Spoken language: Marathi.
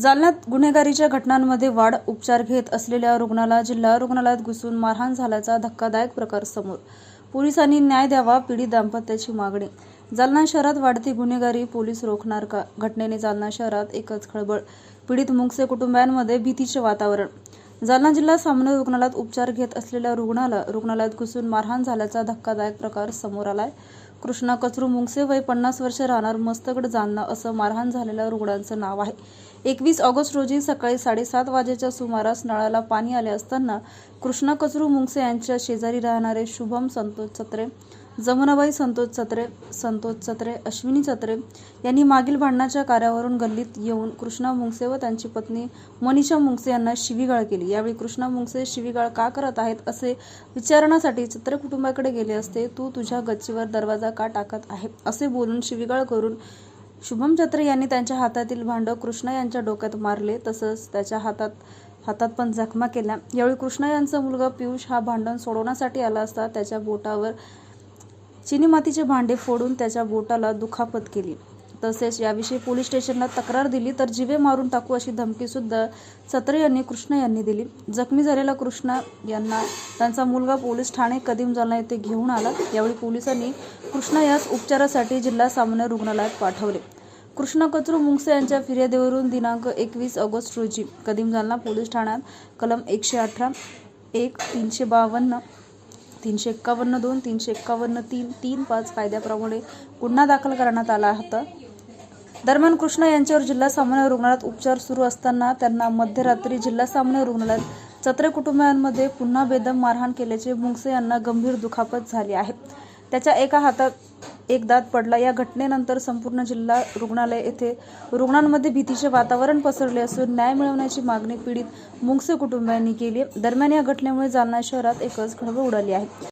जालन्यात गुन्हेगारीच्या घटनांमध्ये वाढ उपचार घेत असलेल्या रुग्णाला जिल्हा रुग्णालयात घुसून मारहाण झाल्याचा धक्कादायक प्रकार समोर. पोलिसांनी न्याय द्यावा पीडित दाम्पत्याची मागणी. जालना शहरात वाढती गुन्हेगारी पोलीस रोखणार का? घटनेने जालना शहरात एकच खळबळ. पीडित मुंगसे कुटुंबियांमध्ये भीतीचे वातावरण. जालना जिल्हा सामान्य रुग्णालयात उपचार घेत असलेल्या रुग्णाला रुग्णालयात घुसून मारहाण झाल्याचा धक्कादायक प्रकार समोर आलाय. कृष्णा कचरू मुंगसे वय पन्नास वर्ष राहणार मस्तगड जालना असं मारहाण झालेल्या रुग्णांचं नाव आहे. एकवीस ऑगस्ट रोजी सकाळी साडेसात वाजेच्या सुमारास नळाला पाणी आले असताना कृष्णा कचरू मुंगसे यांच्या शेजारी राहणारे शुभम संतोष सत्रे जमुनाबाई संतोष चत्रे संतोष चत्रे अश्विनी चत्रे यांनी मागील भांडणाच्या कार्यावरून गल्लीत येऊन कृष्णा मुंगसे व त्यांची पत्नी मनीषा मुंगसे यांना शिवीगाळ केली. यावेळी कृष्णा मुंगसे शिवीगाळ का करत आहेत असे विचारण्यासाठी चत्रे कुटुंबाकडे गेले असते तू तुझ्या गच्चीवर दरवाजा का टाकत आहे? असे बोलून शिवीगाळ करून शुभम चत्रे यांनी त्यांच्या हातातील भांड कृष्णा यांच्या डोक्यात मारले तसंच त्याच्या हातात हातात पण जखमा केल्या. यावेळी कृष्णा यांचा मुलगा पियुष हा भांडण सोडवण्यासाठी आला असता त्याच्या बोटावर चिनी मातीचे भांडे फोडून त्याच्या बोटाला दुखापत केली. तसेच याविषयी पोलीस स्टेशनला तक्रार दिली तर जिवे मारून टाकू अशी धमकी सुद्धा सत्रे यांनी कृष्णा यांनी दिली. जखमी झालेला कृष्णा यांना त्यांचा मुलगा पोलीस ठाणे कदीम जालना येथे घेऊन आला. यावेळी पोलिसांनी कृष्णा यास उपचारासाठी जिल्हा सामान्य रुग्णालयात पाठवले. कृष्णा कचरू मुंगसे यांच्या फिर्यादीवरून दिनांक एकवीस ऑगस्ट रोजी कदीम जालना पोलीस ठाण्यात कलम एकशे अठरा एक तीनशे बावन्न तीनशे एक्कावन्न दोन तीनशे एक्कावन्न तीन तीन पाच कायद्याप्रमाणे गुन्हा दाखल करण्यात आला होता. दरम्यान कृष्णा यांच्यावर जिल्हा सामान्य रुग्णालयात उपचार सुरू असताना त्यांना मध्यरात्री जिल्हा सामान्य रुग्णालयात चत्रे कुटुंबियांमध्ये पुन्हा बेदम मारहाण केल्याचे मुंगसे यांना गंभीर दुखापत झाली आहे. त्याच्या एका हातात एक दात पडला. या घटनेनंतर संपूर्ण जिल्हा रुग्णालय येथे रुग्णांमध्ये भीतीचे वातावरण पसरले असून न्याय मिळवण्याची मागणी पीडित मुंगसे कुटुंबियांनी केली दरम्यान या घटनेमुळे जालना शहरात एकच खळबळ उडाली आहे.